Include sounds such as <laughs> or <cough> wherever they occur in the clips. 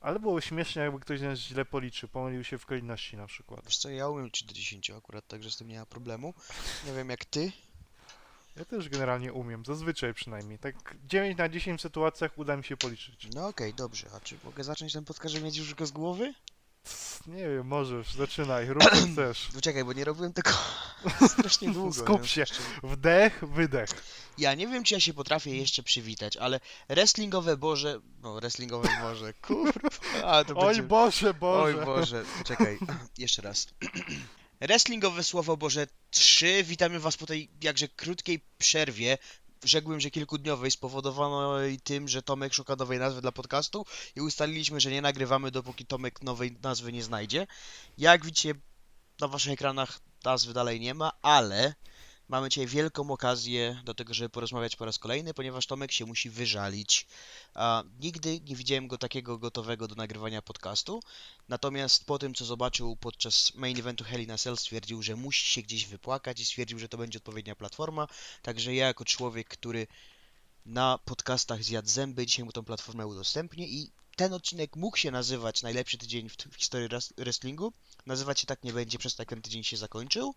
Ale było śmiesznie, jakby ktoś nas źle policzył, pomylił się w kolejności na przykład. Wiesz co, ja umiem liczyć do 10 akurat, także z tym nie ma problemu. Nie wiem jak ty. Ja też generalnie umiem, zazwyczaj przynajmniej. Tak 9 na 10 sytuacjach uda mi się policzyć. No okej, dobrze. A czy mogę zacząć ten podcast, że mieć już go z głowy? Nie wiem, możesz, zaczynaj, rób co <clears throat> chcesz. Poczekaj, bo nie robiłem tego <laughs> strasznie <laughs> długo. Skup nie? się. Wdech, wydech. Ja nie wiem, czy ja się potrafię jeszcze przywitać, ale wrestlingowe Boże... No, wrestlingowe Boże, <laughs> kurwa. A, to Oj będzie... Boże, Boże. Oj Boże, czekaj, <clears throat> jeszcze raz. <clears throat> Wrestlingowe Słowo Boże 3. Witamy Was po tej jakże krótkiej przerwie. Rzekłbym, że kilkudniowej, spowodowanej tym, że Tomek szuka nowej nazwy dla podcastu i ustaliliśmy, że nie nagrywamy, dopóki Tomek nowej nazwy nie znajdzie. Jak widzicie, na Waszych ekranach nazwy dalej nie ma, ale mamy dzisiaj wielką okazję do tego, żeby porozmawiać po raz kolejny, ponieważ Tomek się musi wyżalić. A, nigdy nie widziałem go takiego gotowego do nagrywania podcastu. Natomiast po tym, co zobaczył podczas main eventu Hell in a Cell, stwierdził, że musi się gdzieś wypłakać i stwierdził, że to będzie odpowiednia platforma. Także ja, jako człowiek, który na podcastach zjadł zęby, dzisiaj mu tą platformę udostępnię i ten odcinek mógł się nazywać Najlepszy tydzień w, historii res- wrestlingu. Nazywać się tak nie będzie, przez to jak ten tydzień się zakończył.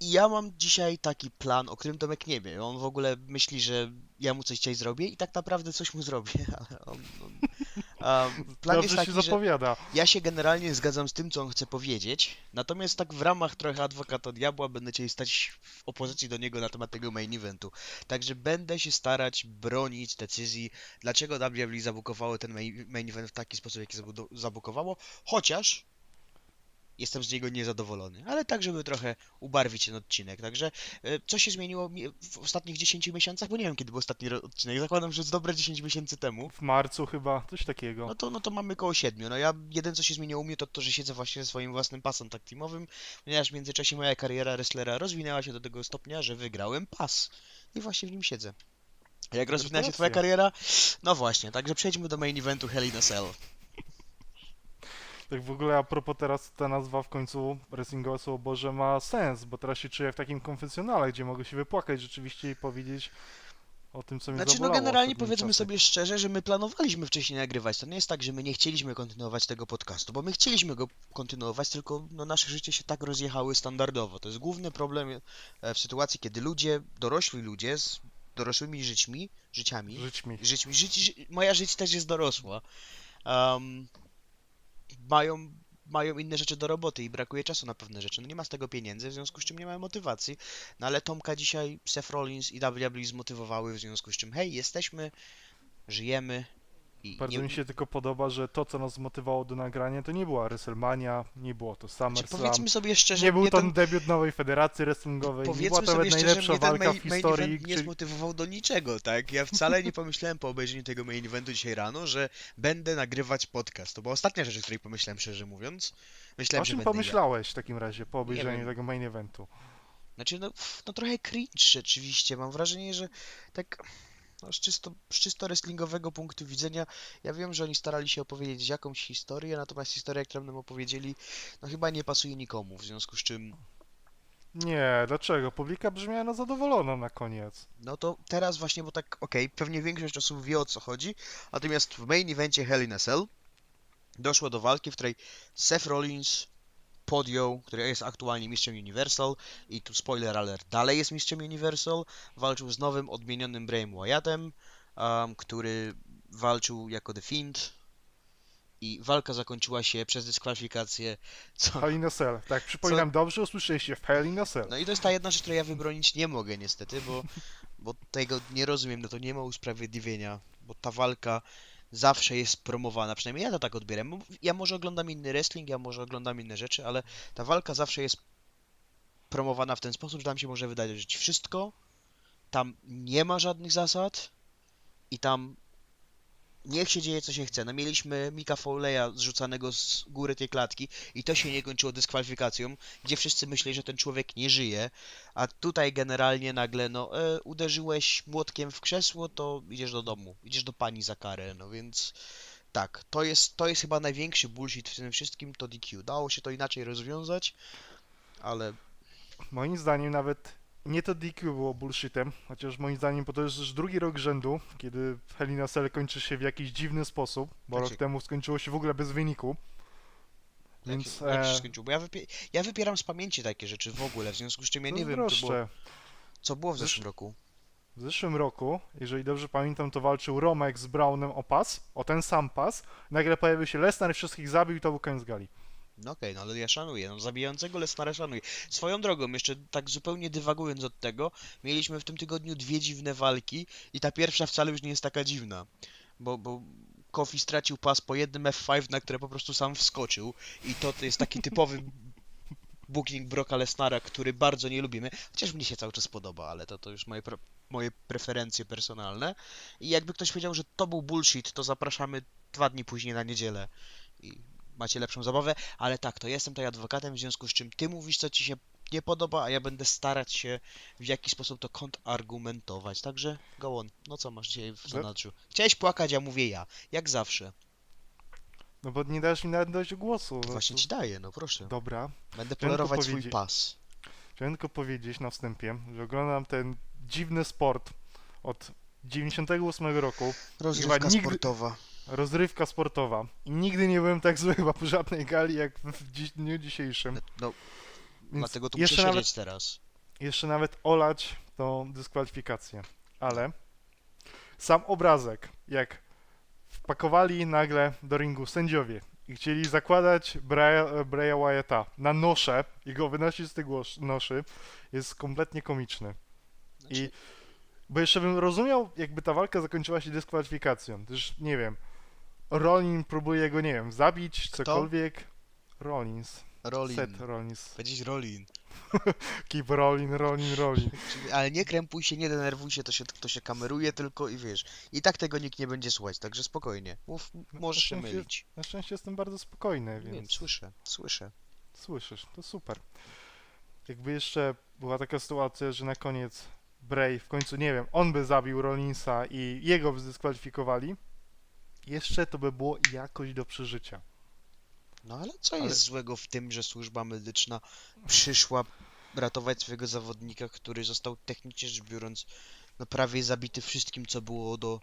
I ja mam dzisiaj taki plan, o którym Tomek nie wie. On w ogóle myśli, że ja mu coś dzisiaj zrobię i tak naprawdę coś mu zrobię, <laughs> ale on... on a, plan Dobrze jest taki, się że zapowiada. ja się generalnie zgadzam z tym, co on chce powiedzieć, natomiast tak w ramach trochę adwokata diabła będę chciał stać w opozycji do niego na temat tego main eventu. Także będę się starać bronić decyzji, dlaczego WWE zabukowało ten main event w taki sposób, jaki zabu- zabukowało, chociaż jestem z niego niezadowolony, ale tak, żeby trochę ubarwić ten odcinek. Także e, co się zmieniło mi- w ostatnich 10 miesiącach, bo nie wiem, kiedy był ostatni odcinek, zakładam, że z dobre 10 miesięcy temu. W marcu chyba, coś takiego. No to, no to mamy koło siedmiu. No ja, jeden co się zmieniło u mnie to to, że siedzę właśnie ze swoim własnym pasem tak teamowym, ponieważ w międzyczasie moja kariera wrestlera rozwinęła się do tego stopnia, że wygrałem pas. I właśnie w nim siedzę. Jak rozwinęła się twoja kariera? No właśnie, także przejdźmy do main eventu Hell in a Cell. Tak w ogóle a propos teraz ta nazwa w końcu wrestlingowe słowo Boże ma sens, bo teraz się czuję w takim konfesjonale, gdzie mogę się wypłakać rzeczywiście i powiedzieć o tym, co mnie Znaczy, no generalnie powiedzmy sobie szczerze, że my planowaliśmy wcześniej nagrywać. To nie jest tak, że my nie chcieliśmy kontynuować tego podcastu, bo my chcieliśmy go kontynuować, tylko no, nasze życie się tak rozjechały standardowo. To jest główny problem e, w sytuacji, kiedy ludzie, dorośli ludzie z dorosłymi żyćmi, życiami, Żyć mi. żyćmi, żyć, ży, moja żyć też jest dorosła, um, mają, mają inne rzeczy do roboty i brakuje czasu na pewne rzeczy. No nie ma z tego pieniędzy, w związku z czym nie mają motywacji. No ale Tomka dzisiaj Seth Rollins i WWE zmotywowały, w związku z czym hej, jesteśmy, żyjemy i Bardzo nie, mi się tylko podoba, że to, co nas zmotywowało do nagrania, to nie była WrestleMania, nie było to znaczy, SummerSlam, powiedzmy sobie szczerze, nie był to ten, debiut nowej federacji wrestlingowej, nie była to nawet najlepsza walka main, w main historii, event nie zmotywował do niczego, tak? Ja wcale nie pomyślałem po obejrzeniu tego main eventu dzisiaj rano, że będę nagrywać podcast. To była ostatnia rzecz, o której pomyślałem, szczerze mówiąc. Myślałem, o czym pomyślałeś w takim razie po obejrzeniu tego main eventu? Znaczy, no, no trochę cringe rzeczywiście. Mam wrażenie, że tak no, z, czysto, z czysto wrestlingowego punktu widzenia, ja wiem, że oni starali się opowiedzieć jakąś historię, natomiast historia, którą nam opowiedzieli, no chyba nie pasuje nikomu, w związku z czym, Nie, dlaczego? Publika brzmiała na zadowoloną na koniec. no to teraz właśnie, bo tak, okej, pewnie większość osób wie o co chodzi, natomiast w main evencie Hell in a Cell doszło do walki, w której Seth Rollins podjął, który jest aktualnie mistrzem Universal i tu spoiler alert, dalej jest mistrzem Universal, walczył z nowym, odmienionym Brayem Wyattem, um, który walczył jako The Fiend i walka zakończyła się przez dyskwalifikację, co... Hell in a Cell. Tak, przypominam, dobrze usłyszeliście, w Hell in a Cell. No i to jest ta jedna rzecz, której ja wybronić nie mogę niestety, bo, bo tego nie rozumiem, no to nie ma usprawiedliwienia, bo ta walka zawsze jest promowana, przynajmniej ja to tak odbieram. Ja może oglądam inny wrestling, ja może oglądam inne rzeczy, ale ta walka zawsze jest promowana w ten sposób, że tam się może wydarzyć wszystko, tam nie ma żadnych zasad i tam niech się dzieje co się chce. No mieliśmy Mika Foley'a zrzucanego z góry tej klatki i to się nie kończyło dyskwalifikacją, gdzie wszyscy myśleli, że ten człowiek nie żyje, a tutaj generalnie nagle, no, e, uderzyłeś młotkiem w krzesło, to idziesz do domu, idziesz do pani za karę, no więc tak, to jest, to jest chyba największy bullshit w tym wszystkim, to DQ. Dało się to inaczej rozwiązać, ale Moim zdaniem nawet nie to DQ było bullshitem, chociaż moim zdaniem, bo to jest już drugi rok rzędu, kiedy Hell in a Cell kończy się w jakiś dziwny sposób, bo Tak rok temu skończyło się w ogóle bez wyniku. Jak Więc się, jak się e, skończyło? Bo ja, wypie... ja wypieram z pamięci takie rzeczy w ogóle, w związku z czym ja nie wiem, co było, co było w zeszłym roku. W zeszłym roku, jeżeli dobrze pamiętam, to walczył Romek z Brownem o pas, o ten sam pas. Nagle pojawił się Lesnar i wszystkich zabił i to był koniec gali. No okej, no ale ja szanuję, no zabijającego Lesnara szanuję. Swoją drogą, jeszcze tak zupełnie dywagując od tego, mieliśmy w tym tygodniu dwie dziwne walki i ta pierwsza wcale już nie jest taka dziwna, bo, bo Kofi stracił pas po jednym F5, na które po prostu sam wskoczył i to, jest taki typowy <laughs> booking Brocka Lesnara, który bardzo nie lubimy, chociaż mnie się cały czas podoba, ale to, to już moje, moje preferencje personalne i jakby ktoś powiedział, że to był bullshit, to zapraszamy dwa dni później na niedzielę i macie lepszą zabawę, ale tak, to jestem tutaj adwokatem, w związku z czym ty mówisz, co ci się nie podoba, a ja będę starać się w jakiś sposób to kontrargumentować. Także, go on, no co masz dzisiaj w zanadrzu? Chciałeś płakać, a mówię ja, jak zawsze. No bo nie dajesz mi nawet dojść do głosu. No Właśnie to- ci daję, no proszę. Dobra. Będę polerować swój pas. Chciałem tylko powiedzieć na wstępie, że oglądam ten dziwny sport od 98 roku, Rozrywka nigdy- sportowa. Rozrywka sportowa. I nigdy nie byłem tak zły chyba po żadnej gali jak w dziś, dniu dzisiejszym. No, Więc dlatego tu muszę siedzieć nawet, teraz. jeszcze nawet olać tą dyskwalifikację. Ale sam obrazek, jak wpakowali nagle do ringu sędziowie i chcieli zakładać Braya, Braya Wyatta na noszę i go wynosić z tych głos- noszy, jest kompletnie komiczny. I Znaczy, bo jeszcze bym rozumiał, jakby ta walka zakończyła się dyskwalifikacją. Też nie wiem. Rollin próbuje go, nie wiem, zabić, cokolwiek. Rollins. Rolin. Seth Rollins. Powiedzieć Rolin. <laughs> Keep Rollin, Rollin, Rollin. <laughs> Czyli- Ale nie krępuj się, nie denerwuj się, to się, to się kameruje tylko i wiesz. I tak tego nikt nie będzie słuchać, także spokojnie. Mów, możesz się mylić. Na szczęście jestem bardzo spokojny, Wiem, więc słyszę, słyszę. słyszysz, to super. Jakby jeszcze była taka sytuacja, że na koniec Bray w końcu, nie wiem, on by zabił Rollinsa i jego by zdyskwalifikowali, jeszcze to by było jakoś do przeżycia. No ale co Ale- jest złego w tym, że służba medyczna przyszła ratować swojego zawodnika, który został technicznie rzecz biorąc no prawie zabity wszystkim, co było do,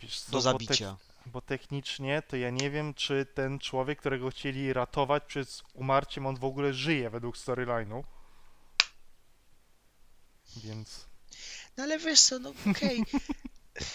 Wiesz co, do bo zabicia. Bo technicznie to ja nie wiem, czy ten człowiek, którego chcieli ratować przed umarciem, on w ogóle żyje według storyline'u. Więc No ale wiesz co, no okej. <laughs>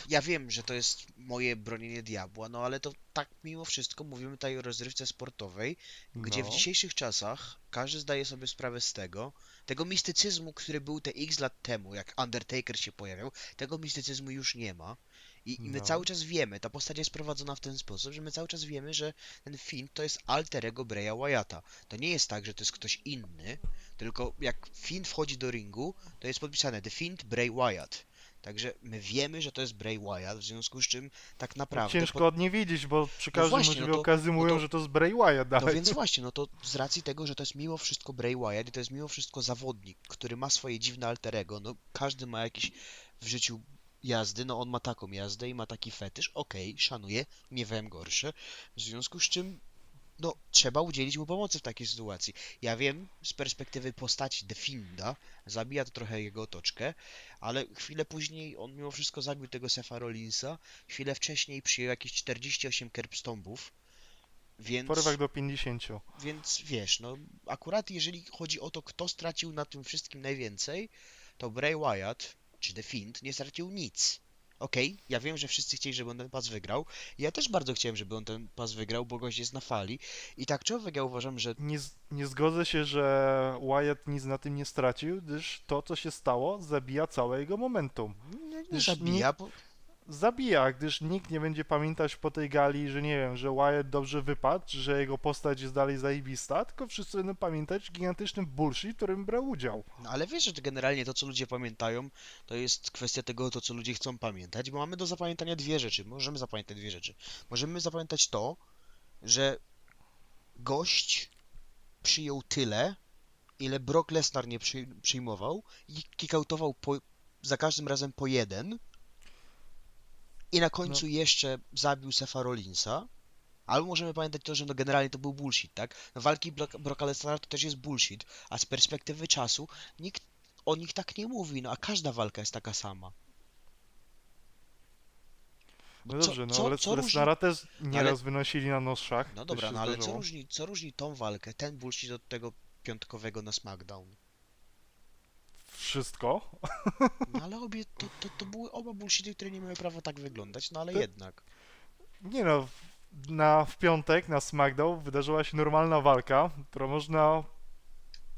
Ja wiem, że to jest moje bronienie diabła, no ale to tak mimo wszystko mówimy tutaj o rozrywce sportowej, gdzie w no, dzisiejszych czasach każdy zdaje sobie sprawę z tego, tego mistycyzmu, który był te x lat temu, jak Undertaker się pojawiał, tego mistycyzmu już nie ma. I, i my No. cały czas wiemy, ta postać jest prowadzona w ten sposób, że my cały czas wiemy, że ten Finn to jest alter ego Breya Wyatta. To nie jest tak, że to jest ktoś inny, tylko jak Finn wchodzi do ringu, to jest podpisane The Finn Bray Wyatt. Także my wiemy, że to jest Bray Wyatt, w związku z czym tak naprawdę... ciężko po- od nie widzieć, bo przy właśnie, możliwej no to- okazji no mówią, to- że to jest Bray Wyatt No dalej. więc właśnie, no to z racji tego, że to jest mimo wszystko Bray Wyatt i to jest mimo wszystko zawodnik, który ma swoje dziwne alter ego, no każdy ma jakiś w życiu jazdy, no on ma taką jazdę i ma taki fetysz, okej, szanuję, miewałem gorsze, w związku z czym no trzeba udzielić mu pomocy w takiej sytuacji. Ja wiem, z perspektywy postaci Definda, zabija to trochę jego otoczkę, ale chwilę później on mimo wszystko zabił tego Sefa Rollinsa, chwilę wcześniej przyjął jakieś 48 kerbstombów, więc... W porywach do 50. Więc wiesz, no akurat jeżeli chodzi o to, kto stracił na tym wszystkim najwięcej, to Bray Wyatt, czy The Fiend, nie stracił nic. Okej, ja wiem, że wszyscy chcieli, żeby on ten pas wygrał. Ja też bardzo chciałem, żeby on ten pas wygrał, bo gość jest na fali. I tak czy owak ja uważam, że Nie, nie zgodzę się, że Wyatt nic na tym nie stracił, gdyż to, co się stało, zabija całe jego momentum. nie, nie zabija, bo Zabija, gdyż nikt nie będzie pamiętać po tej gali, że nie wiem, że Wyatt dobrze wypadł, że jego postać jest dalej zajebista, tylko wszyscy będą pamiętać gigantyczny bullshit, którym brał udział. No ale wiesz, że generalnie to, co ludzie pamiętają, to jest kwestia tego, to co ludzie chcą pamiętać, bo mamy do zapamiętania dwie rzeczy. Możemy zapamiętać dwie rzeczy. Możemy zapamiętać to, że gość przyjął tyle, ile Brock Lesnar nie przy, przyjmował i kickoutował po, za każdym razem po jeden i na końcu jeszcze zabił Sefa Rollinsa. Albo możemy pamiętać to, że no generalnie to był bullshit, tak? No walki Brock- Brocka Lesnara to też jest bullshit, a z perspektywy czasu nikt o nich tak nie mówi, no a każda walka jest taka sama. No co- dobrze, no co- ale co różni- Lesnara też nieraz ale- wynosili na noszach. No dobra, no ale co różni, co różni tą walkę, ten bullshit od tego piątkowego na SmackDown? Wszystko. No ale obie, to, to, to były oba bullshity, które nie miały prawa tak wyglądać, no ale To- jednak. Nie no, na, w piątek na SmackDown wydarzyła się normalna walka, która można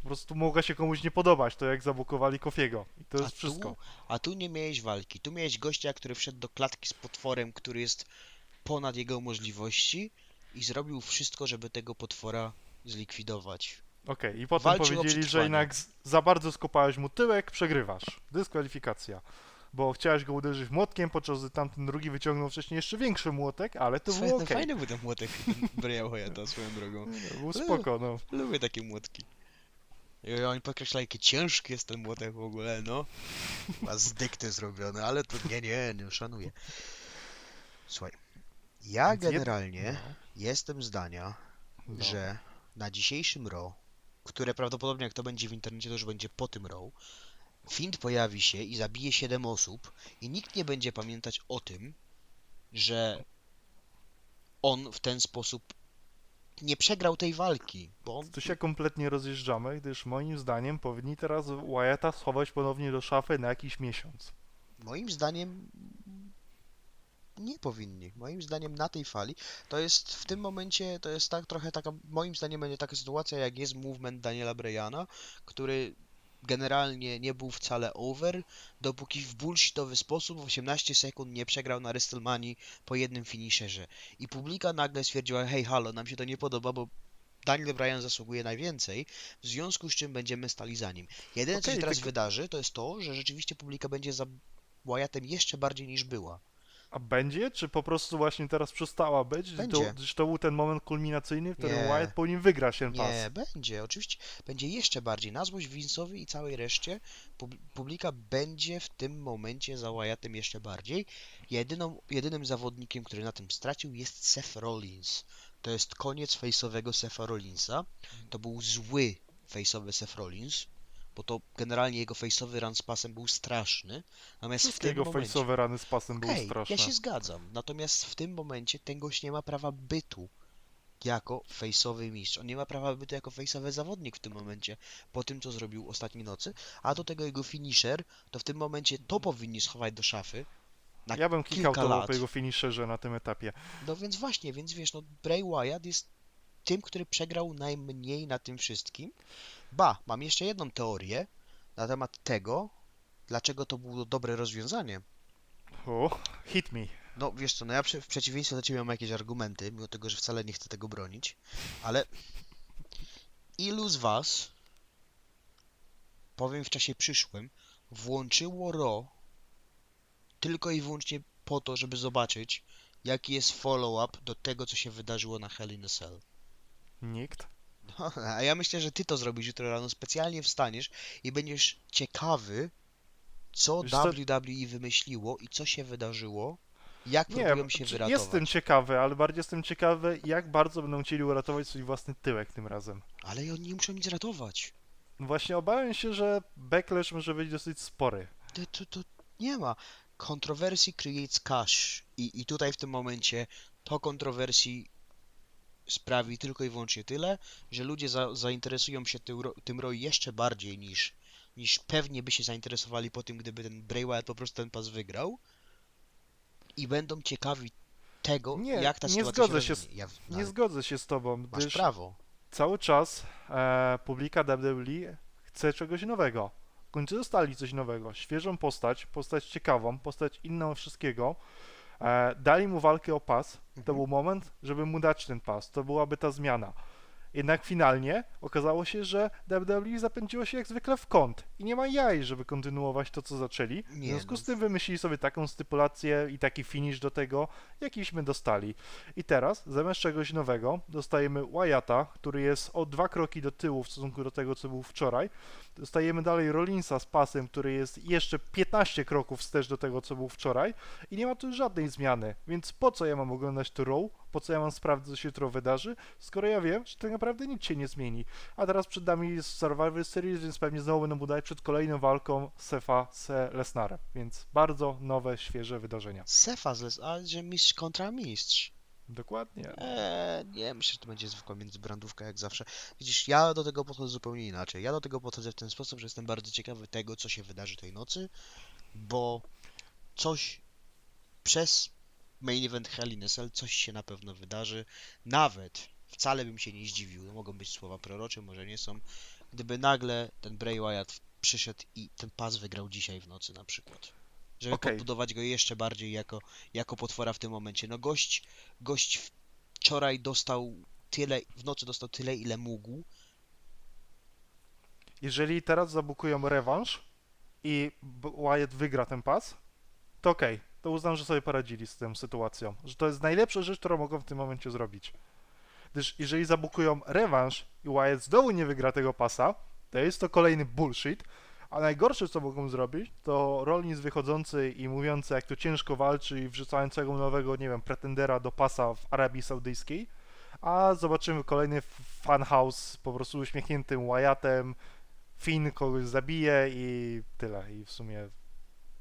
po prostu mogła się komuś nie podobać, to jak zablokowali Kofiego. I to A jest wszystko. Tu, a tu nie miałeś walki. Tu miałeś gościa, który wszedł do klatki z potworem, który jest ponad jego możliwości i zrobił wszystko, żeby tego potwora zlikwidować. Okej, i potem Walczył o powiedzieli, że przetrwanie. jednak z, za bardzo skopałeś mu tyłek, przegrywasz. Dyskwalifikacja. Bo chciałeś go uderzyć młotkiem, podczas gdy tamten drugi wyciągnął wcześniej jeszcze większy młotek, ale to Słuchaj, było no okej. Fajny był ten młotek Brea Wyatta swoją drogą. No, Był spoko, no. Lubię takie młotki. I oni podkreślają, jakie ciężki jest ten młotek w ogóle, no. Ma z dykty zrobione, ale to nie, nie, nie szanuję. Słuchaj, ja Więc jed- generalnie jestem zdania, No. że na dzisiejszym Raw, które prawdopodobnie jak to będzie w internecie, to już będzie po tym Raw, Find pojawi się i zabije 7 osób i nikt nie będzie pamiętać o tym, że on w ten sposób nie przegrał tej walki, bo on Tu się kompletnie rozjeżdżamy, gdyż moim zdaniem powinni teraz Wyatta schować ponownie do szafy na jakiś miesiąc. moim zdaniem nie powinni. Moim zdaniem na tej fali to jest w tym momencie to jest tak trochę taka moim zdaniem będzie taka sytuacja jak jest movement Daniela Breyana, który generalnie nie był wcale over, dopóki w bullshitowy sposób w 18 sekund nie przegrał na WrestleManii po jednym finisherze. I publika nagle stwierdziła, hej halo, nam się to nie podoba, bo Daniel Bryan zasługuje najwięcej, w związku z czym będziemy stali za nim. Jedyne, co Okej, się teraz tylko- wydarzy, to jest to, że rzeczywiście publika będzie za Wyattem jeszcze bardziej niż była. A będzie? Czy po prostu właśnie teraz przestała być? Będzie. To, gdyż to był ten moment kulminacyjny, w którym Nie. Wyatt powinien wygrać ten pas. Nie, będzie, oczywiście. Będzie jeszcze bardziej. Na złość Vince'owi i całej reszcie pub- publika będzie w tym momencie za Wyattem jeszcze bardziej. Jedyną, jedynym zawodnikiem, który na tym stracił jest Seth Rollins. To jest koniec face'owego Setha Rollinsa. To był zły face'owy Seth Rollins, bo to generalnie jego face'owy run z pasem był straszny. Natomiast w tym jego momencie... face'owe rany z pasem były Okej, straszne. ja się zgadzam. Natomiast w tym momencie ten gość nie ma prawa bytu jako fejsowy mistrz. On nie ma prawa bytu jako fejsowy zawodnik w tym momencie, po tym co zrobił ostatniej nocy. A do tego jego finisher, to w tym momencie to powinni schować do szafy. Ja bym kikał to po jego finisherze na tym etapie. No więc właśnie, więc wiesz, no Bray Wyatt jest tym, który przegrał najmniej na tym wszystkim. Ba, mam jeszcze jedną teorię na temat tego, dlaczego to było dobre rozwiązanie. O, hit me. No wiesz co, no ja w przeciwieństwie do ciebie mam jakieś argumenty, mimo tego, że wcale nie chcę tego bronić, ale ilu z was, powiem w czasie przyszłym, włączyło RO tylko i wyłącznie po to, żeby zobaczyć, jaki jest follow-up do tego, co się wydarzyło na Hell in a Cell. Nikt. No, a ja myślę, że ty to zrobisz jutro rano, specjalnie wstaniesz i będziesz ciekawy, co Wiesz co- WWE wymyśliło i co się wydarzyło, jak próbują się czy- wyratować. jestem ciekawy, ale bardziej jestem ciekawy, jak bardzo będą chcieli uratować swój własny tyłek tym razem. Ale oni nie muszą nic ratować. No Właśnie obawiam się, że backlash może być dosyć spory. To, to, to nie ma. Controversy creates cash. I, I tutaj w tym momencie to kontrowersji sprawi tylko i wyłącznie tyle, że ludzie za, zainteresują się tym, tym ROI jeszcze bardziej niż, niż pewnie by się zainteresowali po tym, gdyby ten Bray Wyatt po prostu ten pas wygrał. I będą ciekawi tego, Nie, jak ta nie sytuacja zgodzę się. Ja, Nie no, zgodzę się z tobą, Masz gdyż prawo. cały czas e, publika WWE chce czegoś nowego. W końcu dostali coś nowego, świeżą postać, postać ciekawą, postać inną wszystkiego. E, dali mu walkę o pas. To Mhm. był moment, żeby mu dać ten pas. To byłaby ta zmiana. Jednak finalnie okazało się, że WWE zapędziło się jak zwykle w kąt i nie ma jaj, żeby kontynuować to, co zaczęli. W Nie, związku no. z tym wymyślili sobie taką stypulację i taki finish do tego, jakiśmy dostali. I teraz, zamiast czegoś nowego, dostajemy Wyatta, który jest o dwa kroki do tyłu w stosunku do tego, co był wczoraj. Dostajemy dalej Rollinsa z pasem, który jest jeszcze 15 kroków wstecz do tego, co był wczoraj. I nie ma tu żadnej zmiany. Więc po co ja mam oglądać to Raw? po co ja mam sprawdzać, co się jutro wydarzy, skoro ja wiem, że tak naprawdę nic się nie zmieni. A teraz przed nami jest Survivor Series, więc pewnie znowu będą budować przed kolejną walką Sefa z Lesnarem, więc bardzo nowe, świeże wydarzenia. Sefa, z Les- a że mistrz kontra mistrz. Dokładnie. Eee, nie, myślę, że to będzie zwykła międzybrandówka jak zawsze. Widzisz, ja do tego podchodzę zupełnie inaczej. Ja do tego podchodzę w ten sposób, że jestem bardzo ciekawy tego, co się wydarzy tej nocy, bo coś przez main event Hell in a Cell, coś się na pewno wydarzy. Nawet wcale bym się nie zdziwił, mogą być słowa prorocze, może nie są, gdyby nagle ten Bray Wyatt przyszedł i ten pas wygrał dzisiaj w nocy na przykład. Żeby Okej. podbudować go jeszcze bardziej jako, jako potwora w tym momencie. No gość, gość wczoraj dostał tyle, w nocy dostał tyle, ile mógł. Jeżeli teraz zabukują rewanż i Wyatt wygra ten pas, to okej, to uznam, że sobie poradzili z tą sytuacją. Że to jest najlepsza rzecz, którą mogą w tym momencie zrobić. Gdyż jeżeli zabukują rewanż i Wyatt znowu nie wygra tego pasa, to jest to kolejny bullshit. A najgorsze, co mogą zrobić, to Rollins wychodzący i mówiący, jak to ciężko walczy i wrzucającego nowego, nie wiem, pretendera do pasa w Arabii Saudyjskiej. A zobaczymy kolejny funhouse po prostu uśmiechniętym Wyattem, Finn kogoś zabije i tyle. I w sumie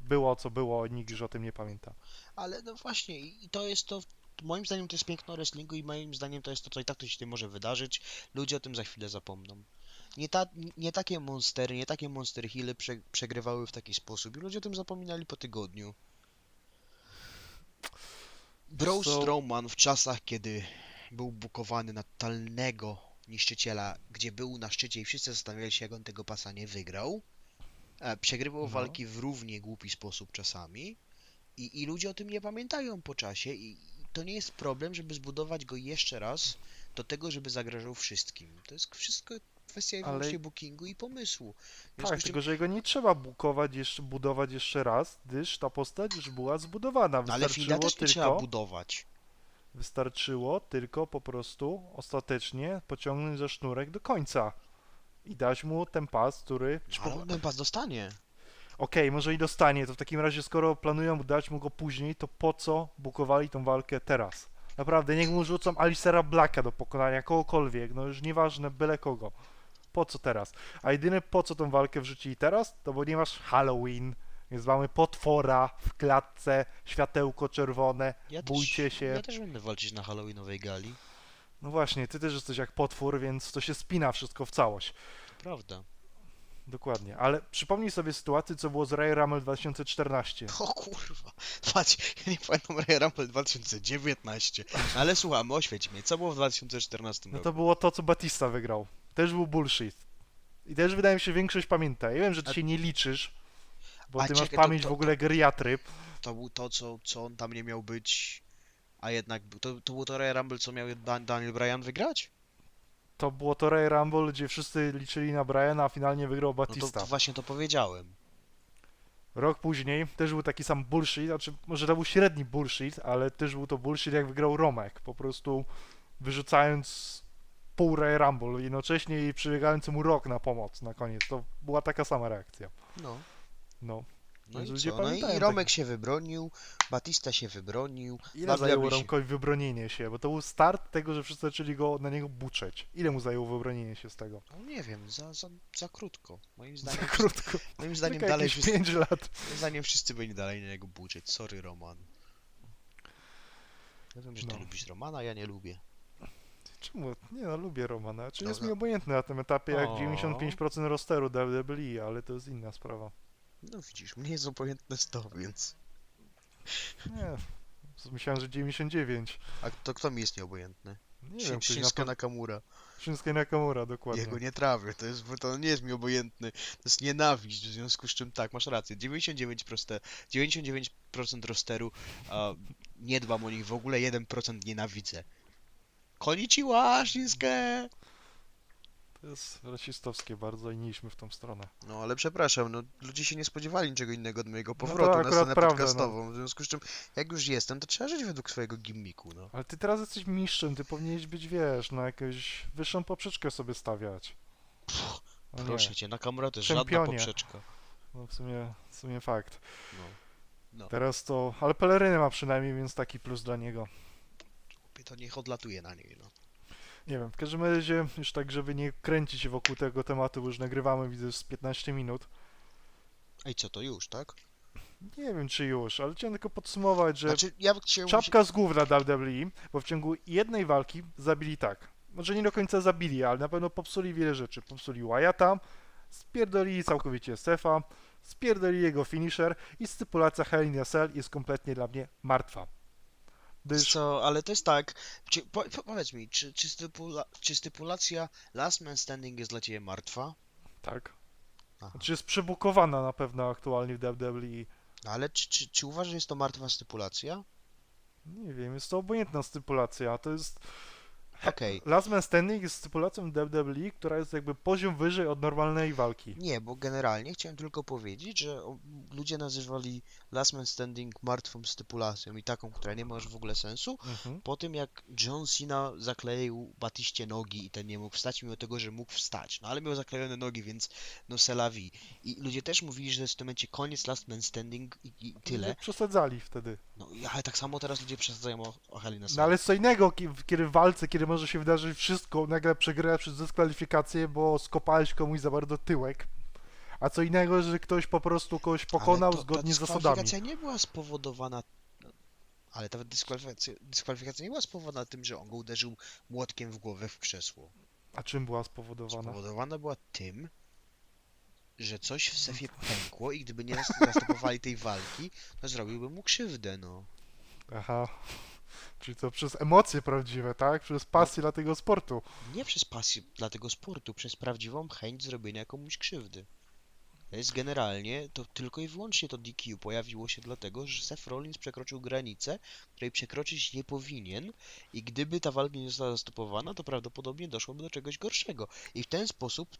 było co było, nikt już o tym nie pamięta. Ale no właśnie, i to jest to, moim zdaniem to jest piękno wrestlingu i moim zdaniem to jest to, co i tak to się może wydarzyć. Ludzie o tym za chwilę zapomną. Nie, ta, nie takie monstery, nie takie monster healy prze, przegrywały w taki sposób i ludzie o tym zapominali po tygodniu. Braun co? Strowman w czasach, kiedy był bukowany na totalnego niszczyciela, gdzie był na szczycie i wszyscy zastanawiali się, jak on tego pasa nie wygrał, e, przegrywał No. walki w równie głupi sposób czasami i, i ludzie o tym nie pamiętają po czasie i to nie jest problem, żeby zbudować go jeszcze raz do tego, żeby zagrażał wszystkim. To jest wszystko kwestia i Ale- bookingu i pomysłu. Tak, czym- tylko że jego nie trzeba bukować jeszcze, budować jeszcze raz, gdyż ta postać już była zbudowana. No ale Finda Wystarczyło też nie trzeba tylko, budować. wystarczyło tylko po prostu ostatecznie pociągnąć za sznurek do końca i dać mu ten pas, który... czy Ale on ten pas dostanie. Okej, może i dostanie, to w takim razie skoro planują dać mu go później, to po co bukowali tą walkę teraz? Naprawdę, niech mu rzucą Alicera Blacka do pokonania kogokolwiek, no już nieważne, byle kogo. Po co teraz? A jedyne po co tą walkę wrzucili teraz, to ponieważ Halloween, więc mamy potwora w klatce, światełko czerwone, Ja bójcie też, się. Ja też będę walczyć na Halloweenowej gali. No właśnie, ty też jesteś jak potwór, więc to się spina wszystko w całość. Prawda. Dokładnie, ale przypomnij sobie sytuację, co było z Royal Rumble 2014. O kurwa. Patrz, ja nie pamiętam Royal Rumble 2019. No ale słuchamy, oświeć mnie. Co było w 2014 No roku? to było to, co Batista wygrał. Też był bullshit. I też wydaje mi się, większość pamięta. Ja wiem, że ty się nie liczysz, bo A ty masz czekaj, to- pamięć to- w ogóle geriatry. To był to, co, co on tam nie miał być, a jednak był. To, to było to Royal Rumble, co miał Dan, Daniel Bryan wygrać? To było to Royal Rumble, gdzie wszyscy liczyli na Briana, a finalnie wygrał No to, Batista. to właśnie to powiedziałem. Rok później też był taki sam bullshit, znaczy może to był średni bullshit, ale też był to bullshit jak wygrał Romek, po prostu wyrzucając pół Rumble jednocześnie i przybiegając mu rok na pomoc na koniec. To była taka sama reakcja. No. No. No Więc i co? No i, Romek takie- się wybronił, Batista się wybronił. Ile zajęło Romkowi wybronienie się? Bo to był start tego, że wszyscy zaczęli go na niego buczeć. Ile mu zajęło wybronienie się z tego? No nie wiem, za, za, za krótko. Moim Za zdaniem, krótko. moim zdaniem dalej wszyscy, 5 lat. moim zdaniem wszyscy byli dalej na niego buczyć. Sorry Roman. Ja wiem, że ty No. lubisz Romana, ja nie lubię. Czemu? Nie no, lubię Romana. Czy jest Dobra. mi obojętny na tym etapie jak O. 95% rosteru WWE, ale to jest inna sprawa. No widzisz, mnie jest obojętne 100, więc... Nie. Myślałem, że 99. A to kto mi jest nieobojętny? Nie Shin- wiem, ktoś na Shinsuke pewno... Nakamura. Shinsuke Nakamura, dokładnie. Jego nie trawię, to, jest, to nie jest mi obojętny. To jest nienawiść, w związku z czym tak, masz rację. 99%, proste, 99% rosteru, a nie dbam o nich w ogóle, 1% nienawidzę. Konnichiwa, Shinsuke! To jest rasistowskie bardzo i nie idźmy w tą stronę. No ale przepraszam, no ludzie się nie spodziewali niczego innego od mojego to powrotu na akurat scenę prawda, no. podcastową, w związku z czym jak już jestem, to trzeba żyć według swojego gimmiku, no. Ale ty teraz jesteś mistrzem, ty powinieneś być, wiesz, na jakąś wyższą poprzeczkę sobie stawiać. O nie. Proszę cię, Nakamura to jest żadna Czempionie. poprzeczka. No w sumie, w sumie fakt. No. No. Teraz to, ale peleryny ma przynajmniej, więc taki plus dla niego. Lepiej, to niech odlatuje na niej, no. Nie wiem, w każdym razie, już tak, żeby nie kręcić się wokół tego tematu, bo już nagrywamy, widzę, z 15 minut. Ej, co to już, tak? Nie wiem, czy już, ale chciałem tylko podsumować, że Znaczy, ja chciałem... czapka z głów dla WWE, bo w ciągu jednej walki zabili tak. Może nie do końca zabili, ale na pewno popsuli wiele rzeczy. Popsuli Wyatta, spierdolili całkowicie Stefa, spierdolili jego finisher i stypulacja Hell in a Cell jest kompletnie dla mnie martwa. Gdyż Co, ale to jest tak, czy, po, po, powiedz mi, czy, czy, stypula, czy stypulacja Last Man Standing jest dla ciebie martwa? Tak. Aha. Znaczy jest przebukowana na pewno aktualnie w WWE. No ale czy, czy, czy uważasz, że jest to martwa stypulacja? Nie wiem, jest to obojętna stypulacja. To jest. Okej. Last Man Standing jest stypulacją WWE, która jest jakby poziom wyżej od normalnej walki. Nie, bo generalnie chciałem tylko powiedzieć, że ludzie nazywali Last Man Standing martwą stypulacją i taką, która nie ma już w ogóle sensu, Mhm. po tym jak John Cena zakleił Batiście nogi i ten nie mógł wstać, mimo tego, że mógł wstać. No ale miał zaklejone nogi, więc no vie. I ludzie też mówili, że to jest w tym momencie koniec Last Man Standing i, i tyle. Ludzie Przesadzali wtedy. No ale tak samo teraz ludzie przesadzają o, o Hell. No ale co innego, ki- kiedy w walce, kiedy może się wydarzyć wszystko, nagle przegrasz przez dyskwalifikację, bo skopałeś komuś za bardzo tyłek. A co innego, że ktoś po prostu kogoś pokonał to, zgodnie z zasadami. dyskwalifikacja nie była spowodowana. Ale ta dyskwalifikacja, dyskwalifikacja nie była spowodowana tym, że on go uderzył młotkiem w głowę w krzesło. A czym była spowodowana? Spowodowana była tym, że coś w Sefie pękło i gdyby nie zastopowali tej walki, to zrobiłby mu krzywdę, no. Aha. Czyli to przez emocje prawdziwe, tak? Przez pasję dla tego sportu. Nie przez pasję dla tego sportu, przez prawdziwą chęć zrobienia komuś krzywdy. To jest generalnie, to tylko i wyłącznie to DQ pojawiło się dlatego, że Seth Rollins przekroczył granicę, której przekroczyć nie powinien i gdyby ta walka nie została zastopowana, to prawdopodobnie doszłoby do czegoś gorszego. I w ten sposób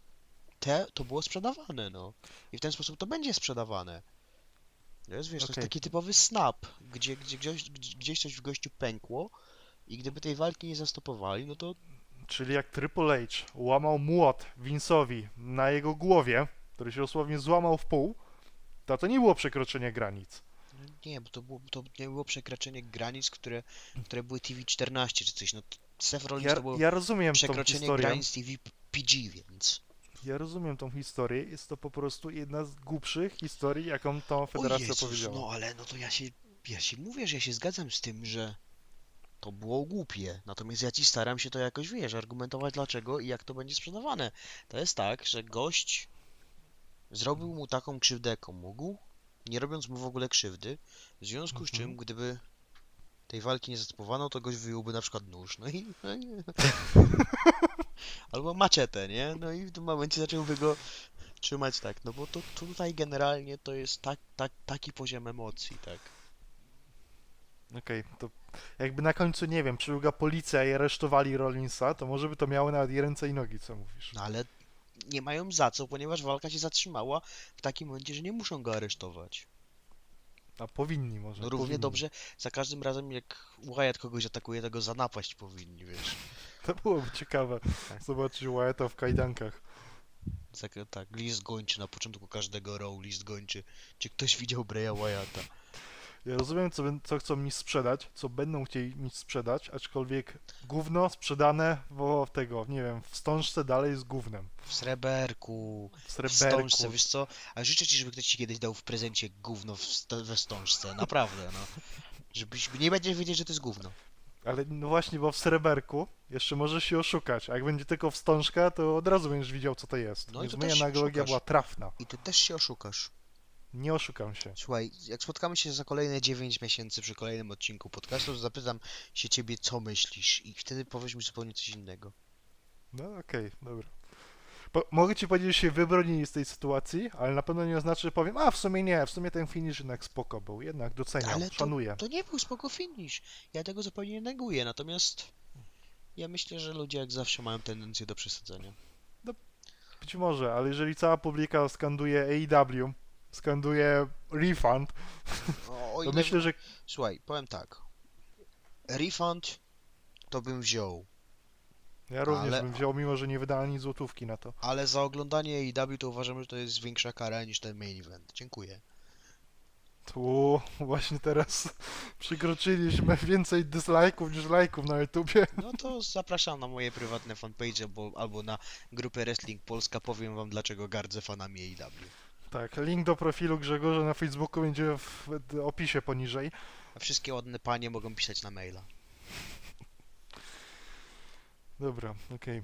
te, to było sprzedawane, no. I w ten sposób to będzie sprzedawane. To jest, wiesz, to jest taki typowy snap, gdzie, gdzie gdzieś, gdzieś coś w gościu pękło i gdyby tej walki nie zastopowali, no to Czyli jak Triple H łamał młot Vince'owi na jego głowie, który się dosłownie złamał w pół, to to nie było przekroczenie granic. Nie, bo to było, to nie było przekraczanie granic, które, które były TV14 czy coś. No, Seth Rollins Ja, to było ja rozumiem przekroczenie granic TV PG, więc... Ja rozumiem tą historię. Jest to po prostu jedna z głupszych historii, jaką tą O federacja Jezus, powiedziała. no ale no to ja się, ja się mówię, że ja się zgadzam z tym, że to było głupie. Natomiast ja ci staram się to jakoś, wiesz, argumentować dlaczego i jak to będzie sprzedawane. To jest tak, że gość zrobił mu taką krzywdę, jaką mógł, nie robiąc mu w ogóle krzywdy, w związku z Mhm. czym, gdyby tej walki nie zastopowano, to gość wyjąłby na przykład nóż, no i... No i <laughs> Albo maczetę, nie? No i w tym momencie zacząłby go trzymać tak, no bo to tutaj generalnie to jest tak, tak, taki poziom emocji, tak. Okej, to jakby na końcu, nie wiem, przybyła policja i aresztowali Rollinsa, to może by to miało nawet i ręce i nogi, co mówisz. No ale nie mają za co, ponieważ walka się zatrzymała w takim momencie, że nie muszą go aresztować. A powinni może. No równie powinni. dobrze, za każdym razem jak Wyatt kogoś atakuje, to go za napaść powinni, wiesz. <laughs> To byłoby ciekawe Tak. zobaczyć Wyatta w kajdankach. Tak, tak, list gończy na początku każdego row, list gończy. Czy ktoś widział Breya Wyatta? Ja rozumiem, co, co chcą mi sprzedać, co będą chcieli mi sprzedać, aczkolwiek gówno sprzedane w tego, nie wiem, w wstążce dalej z gównem. W sreberku, W w sreberku. wstążce, wiesz co? A życzę ci, żeby ktoś ci kiedyś dał w prezencie gówno w st- we wstążce, naprawdę, no. Żebyś nie będziesz wiedzieć, że to jest gówno. Ale no właśnie, bo w sreberku jeszcze możesz się oszukać, a jak będzie tylko wstążka, to od razu będziesz widział, co to jest. No i Więc moja analogia była trafna. I ty też się oszukasz. Nie oszukam się. Słuchaj, jak spotkamy się za kolejne 9 miesięcy przy kolejnym odcinku podcastu, to zapytam się ciebie, co myślisz i wtedy powiesz mi zupełnie coś innego. No okej, dobra. Po, mogę ci powiedzieć, że się wybronili z tej sytuacji, ale na pewno nie oznacza, że powiem, a w sumie nie, w sumie ten finish jednak spoko był, jednak doceniam, Ale to- szanuję. To nie był spoko finish. Ja tego zupełnie nie neguję, natomiast ja myślę, że ludzie jak zawsze mają tendencję do przesadzenia. Być może, ale jeżeli cała publika skanduje AEW, skanduje refund, O, o to myślę, że Słuchaj, powiem tak. Refund to bym wziął, ja również Ale- bym wziął, mimo że nie wydałem ani złotówki na to. ale za oglądanie AEW to uważam, że to jest większa kara niż ten main event. Dziękuję. Tu właśnie teraz przekroczyliśmy więcej dislike'ów niż lajków na YouTubie. No to zapraszam na moje prywatne fanpage albo, albo na grupę Wrestling Polska. Powiem wam dlaczego gardzę fanami AEW. Tak, link do profilu Grzegorza na Facebooku będzie w opisie poniżej. A wszystkie ładne panie mogą pisać na maila. Dobra, okej.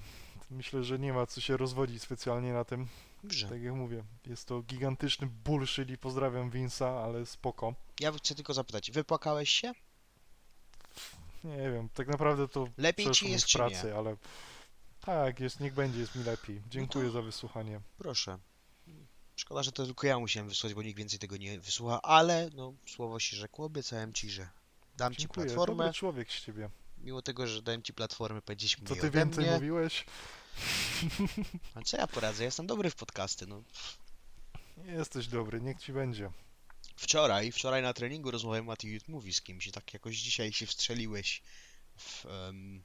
Myślę, że nie ma co się rozwodzić specjalnie na tym. Dobrze. Tak jak mówię, jest to gigantyczny bullshit i pozdrawiam Vince'a, ale spoko. Ja chcę tylko zapytać, wypłakałeś się? Nie wiem, tak naprawdę to Lepiej ci jest pracy, ale tak, jest, niech będzie, jest mi lepiej. Dziękuję to- za wysłuchanie. Proszę. Szkoda, że to tylko ja musiałem wysłać, bo nikt więcej tego nie wysłucha, ale no, słowo się rzekło, obiecałem ci, że dam ci Dziękuję, platformę. dobry człowiek z ciebie. Mimo tego, że dałem ci platformę, powiedzieliśmy Co jej ty więcej mnie. mówiłeś? A co ja poradzę? Ja jestem dobry w podcasty, no. Nie jesteś dobry, niech ci będzie. Wczoraj, wczoraj na treningu rozmawiałem o Youth Movie z kimś i tak jakoś dzisiaj się wstrzeliłeś w... em,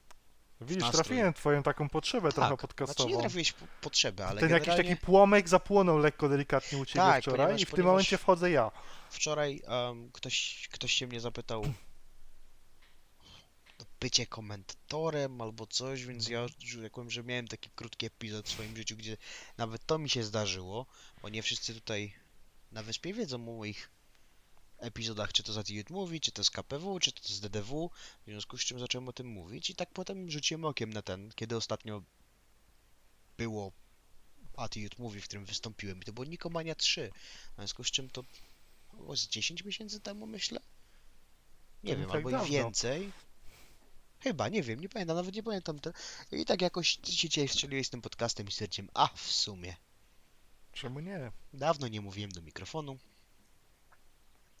Widzisz, nastrój. trafiłem twoją taką potrzebę trochę tak, znaczy podcastową. nie trafiłeś po potrzebę, ale Ten jakiś generalnie taki płomyk zapłonął lekko delikatnie u ciebie Tak, wczoraj ponieważ- i w tym momencie wchodzę ja. wczoraj em, ktoś, ktoś się mnie zapytał bycie komentatorem albo coś, więc ja rzekłem, że miałem taki krótki epizod w swoim życiu, gdzie nawet to mi się zdarzyło, bo nie wszyscy tutaj na wyspie wiedzą o moich epizodach, czy to z Youth Movie, czy to z KPW, czy to z DDW, w związku z czym zacząłem o tym mówić i tak potem rzuciłem okiem na ten, kiedy ostatnio było Youth Movie, w którym wystąpiłem i to było Nikomania 3, w związku z czym to było z 10 miesięcy temu, myślę? Nie To wiem, tak albo i więcej. Chyba, nie wiem, nie pamiętam, nawet nie pamiętam. Ten... I tak jakoś się dzisiaj strzeliłeś z tym podcastem i stwierdziłem, a w sumie, Czemu nie? dawno nie mówiłem do mikrofonu,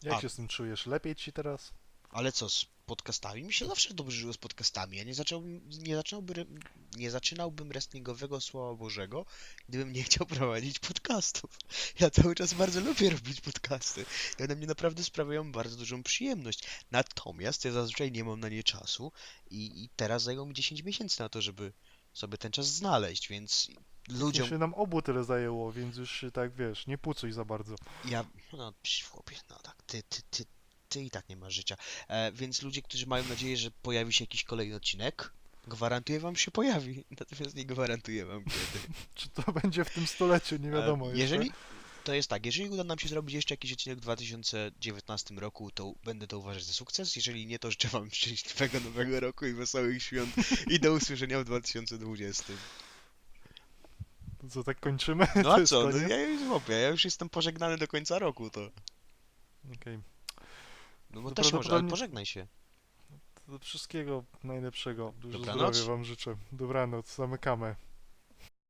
Jak A. się z tym czujesz? Lepiej ci teraz? ale co, z podcastami? Mi się zawsze dobrze żyło z podcastami. Ja nie zacząłbym, nie zacząłbym, nie zaczynałbym wrestlingowego Słowa Bożego, gdybym nie chciał prowadzić podcastów. Ja cały czas bardzo lubię robić podcasty i one mnie naprawdę sprawiają bardzo dużą przyjemność. Natomiast ja zazwyczaj nie mam na nie czasu i, i teraz zajęło mi 10 miesięcy na to, żeby sobie ten czas znaleźć, więc ludziom... Się nam obu tyle zajęło, więc już tak wiesz, nie pucuj za bardzo. Ja, no, psz, chłopie, no tak, ty, ty, ty, ty i tak nie masz życia. E, więc ludzie, którzy mają nadzieję, że pojawi się jakiś kolejny odcinek, gwarantuję wam, się pojawi. <laughs> Natomiast nie gwarantuję wam kiedy. <laughs> Czy to będzie w tym stuleciu, nie wiadomo E, jeszcze. jeżeli, to jest tak, jeżeli uda nam się zrobić jeszcze jakiś odcinek w 2019 roku, to będę to uważać za sukces. Jeżeli nie, to życzę wam <laughs> szczęśliwego nowego roku i wesołych świąt i do usłyszenia w 2020. To Co, tak kończymy? No <laughs> a co, no, ja już chłopie, ja już jestem pożegnany do końca roku, to... Okej. No bo To też może, ale pożegnaj się. To Wszystkiego najlepszego. Dużo Dobranoc. zdrowia wam życzę. Dobranoc, zamykamy.